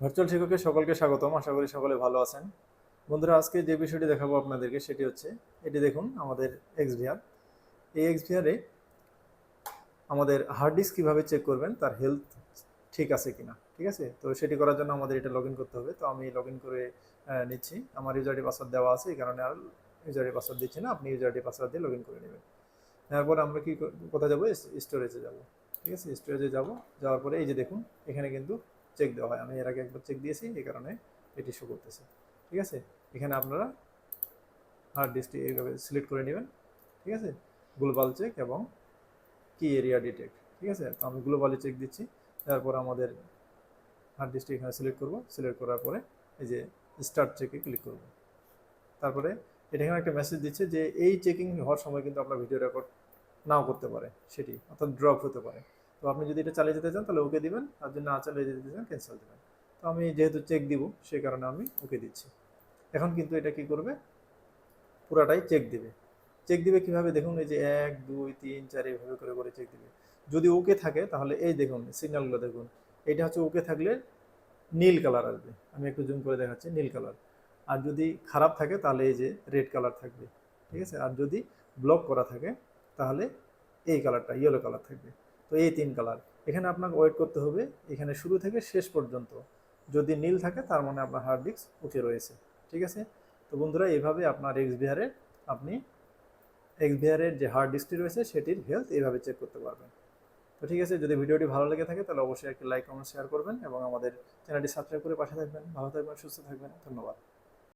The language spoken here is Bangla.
ভার্চুয়াল শিক্ষকের সকলকে স্বাগতম। আশা করি সকলে ভালো আছেন। বন্ধুরা, আজকে যে বিষয়টি দেখাবো আপনাদেরকে সেটি হচ্ছে, এটি দেখুন আমাদের এক্সভিআর এই এক্সভিআরে আমাদের হার্ড ডিস্ক কীভাবে চেক করবেন, তার হেলথ ঠিক আছে কিনা, ঠিক আছে? তো সেটি করার জন্য আমাদের এটা লগ করতে হবে। তো আমি লগ করে নিচ্ছি। আমার ইউজারটি পাসওয়ার্ড দেওয়া আছে, এই কারণে আর ইউজারটি পাসওয়ার্ড দিচ্ছি না। আপনি ইউজারটি পাসওয়ার্ড দিয়ে লগ করে নেবেন। তারপর আমরা কি কোথায় যাব? স্টোরেজে যাব। ঠিক আছে? স্টোরেজে যাব। যাওয়ার পরে এই যে দেখুন, এখানে কিন্তু চেক দেওয়া হয়। আমি এর আগে একবার চেক দিয়েছি, এই কারণে এটি শো করতেছে। ঠিক আছে? এখানে আপনারা হার্ড ডিস্কটি এইভাবে সিলেক্ট করে নেবেন। ঠিক আছে? গ্লোবাল চেক এবং কি এরিয়া ডিটেক্ট ঠিক আছে? তো আমি গ্লোবালি চেক দিচ্ছি। তারপর আমাদের হার্ড ডিস্কটি এখানে সিলেক্ট করব। সিলেক্ট করার পরে এই যে স্টার্ট চেকে ক্লিক করব। তারপরে এটা এখানে একটা মেসেজ দিচ্ছে যে, এই চেকিং হওয়ার সময় কিন্তু আপনার ভিডিও রেকর্ড নাও করতে পারে, সেটি অর্থাৎ ড্রপ হতে পারে। তো আপনি যদি এটা চালিয়ে যেতে চান, তাহলে ওকে দিবেন। আর যদি না চালিয়ে যেতে চান ক্যান্সেল দেবেন। তো আমি যেহেতু চেক দিব, সেই কারণে আমি ওকে দিচ্ছি। এখন কিন্তু এটা কি করবে? পুরাটাই চেক দিবে। চেক দিবে কীভাবে? দেখুন, এই যে এক, দুই, তিন, চার, এইভাবে করে করে চেক দিবে। যদি ওকে থাকে, তাহলে এই দেখুন সিগন্যালগুলো দেখুন। এটা হচ্ছে ওকে থাকলে নীল কালার আসবে। আমি একটু জুম করে দেখাচ্ছি, নীল কালার আর যদি খারাপ থাকে, তাহলে এই যে রেড কালার থাকবে। ঠিক আছে? আর যদি ব্লক করা থাকে, তাহলে এই কালারটা ইয়েলো কালার থাকবে। তো এই তিন কালার এখানে আপনাকে ওয়েট করতে হবে, এখানে শুরু থেকে শেষ পর্যন্ত। যদি নীল থাকে, তার মানে আপনার হার্ড ডিস্ক ওকে রয়েছে, ঠিক আছে? তো বন্ধুরা এইভাবে আপনার এক্সবিহারের আপনি এক্সবিহারের যে হার্ড ডিস্কটি রয়েছে, সেটির হেলথ এইভাবে চেক করতে পারবেন। তো ঠিক আছে, যদি ভিডিওটি ভালো লেগে থাকে, তাহলে অবশ্যই একটি লাইক কমেন্ট শেয়ার করবেন এবং আমাদের চ্যানেলটি সাবস্ক্রাইব করে পাশে থাকবেন। ভালো থাকবেন, সুস্থ থাকবেন, ধন্যবাদ।